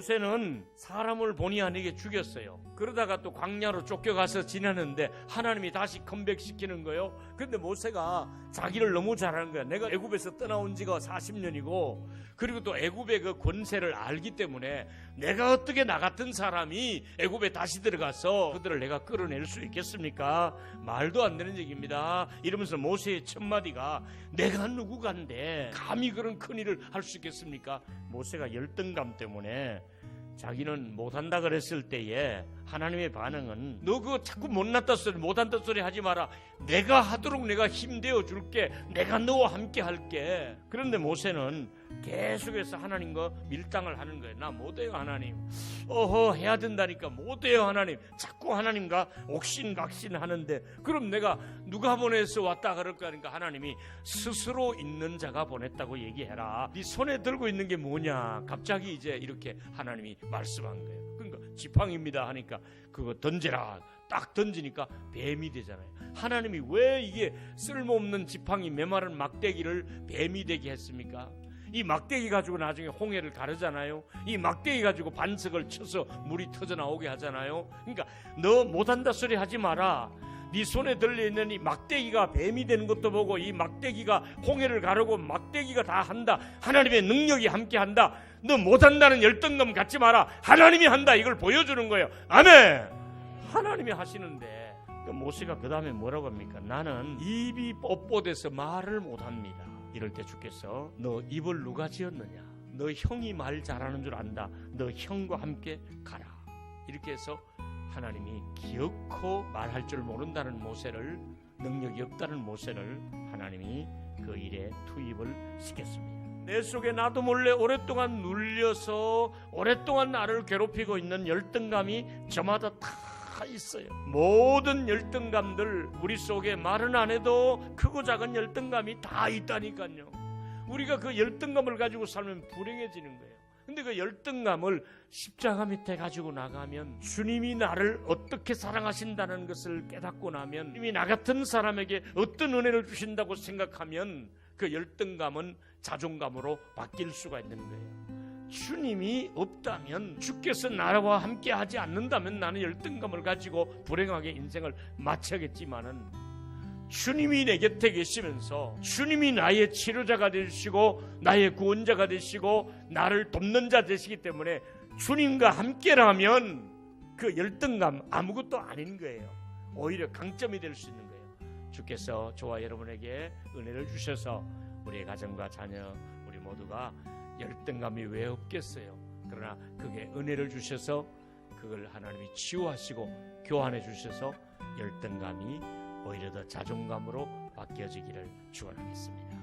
모세는 사람을 본의 아니게 죽였어요. 그러다가 또 광야로 쫓겨가서 지내는데 하나님이 다시 컴백시키는 거예요. 근데 모세가 자기를 너무 잘하는 거야. 내가 애굽에서 떠나온 지가 40년이고 그리고 또 애굽의 그 권세를 알기 때문에 내가 어떻게 나 같은 사람이 애굽에 다시 들어가서 그들을 내가 끌어낼 수 있겠습니까? 말도 안 되는 얘기입니다. 이러면서 모세의 첫 마디가 내가 누구간데 감히 그런 큰 일을 할 수 있겠습니까? 모세가 열등감 때문에 자기는 못한다 그랬을 때에 하나님의 반응은 너 그거 자꾸 못났다 소리 못한다 소리 하지 마라. 내가 하도록 내가 힘되어 줄게. 내가 너와 함께 할게. 그런데 모세는 계속해서 하나님과 밀당을 하는 거예요. 나 못해요 하나님. 어허 해야 된다니까 못해요 하나님. 자꾸 하나님과 옥신각신 하는데. 그럼 내가 누가 보내서 왔다 그럴 거니까 하나님이 스스로 있는 자가 보냈다고 얘기해라. 네 손에 들고 있는 게 뭐냐? 갑자기 이제 이렇게 하나님이 말씀한 거예요 그러니까 지팡입니다 하니까 그거 던져라 딱 던지니까 뱀이 되잖아요 하나님이 왜 이게 쓸모없는 지팡이 메마른 막대기를 뱀이 되게 했습니까 이 막대기 가지고 나중에 홍해를 가르잖아요. 이 막대기 가지고 반석을 쳐서 물이 터져 나오게 하잖아요. 그러니까 너 못한다 소리 하지 마라. 네 손에 들려 있는 이 막대기가 뱀이 되는 것도 보고 이 막대기가 홍해를 가르고 막대기가 다 한다. 하나님의 능력이 함께 한다. 너 못한다는 열등감 갖지 마라. 하나님이 한다. 이걸 보여주는 거예요. 아멘. 하나님이 하시는데 그 모세가 그 다음에 뭐라고 합니까? 나는 입이 뻣뻣해서 말을 못합니다. 이럴 때 주께서 너 입을 누가 지었느냐? 너 형이 말 잘하는 줄 안다. 너 형과 함께 가라. 이렇게 해서 하나님이 기어코 말할 줄 모른다는 모세를 능력이 없다는 모세를 하나님이 그 일에 투입을 시켰습니다. 내 속에 나도 몰래 오랫동안 눌려서 오랫동안 나를 괴롭히고 있는 열등감이 저마다 다 있어요. 모든 열등감들 우리 속에 말은 안 해도 크고 작은 열등감이 다 있다니까요. 우리가 그 열등감을 가지고 살면 불행해지는 거예요. 근데 그 열등감을 십자가 밑에 가지고 나가면 주님이 나를 어떻게 사랑하신다는 것을 깨닫고 나면 주님이 나 같은 사람에게 어떤 은혜를 주신다고 생각하면 그 열등감은 자존감으로 바뀔 수가 있는 거예요. 주님이 없다면 주께서 나와 함께 하지 않는다면 나는 열등감을 가지고 불행하게 인생을 마쳐야겠지만은 주님이 내 곁에 계시면서 주님이 나의 치료자가 되시고 나의 구원자가 되시고 나를 돕는 자 되시기 때문에 주님과 함께라면 그 열등감 아무것도 아닌 거예요. 오히려 강점이 될 수 있는 거예요. 주께서 저와 여러분에게 은혜를 주셔서 우리의 가정과 자녀 우리 모두가 열등감이 왜 없겠어요? 그러나 그게 은혜를 주셔서 그걸 하나님이 치유하시고 교환해 주셔서 열등감이 오히려 더 자존감으로 바뀌어지기를 축원하겠습니다.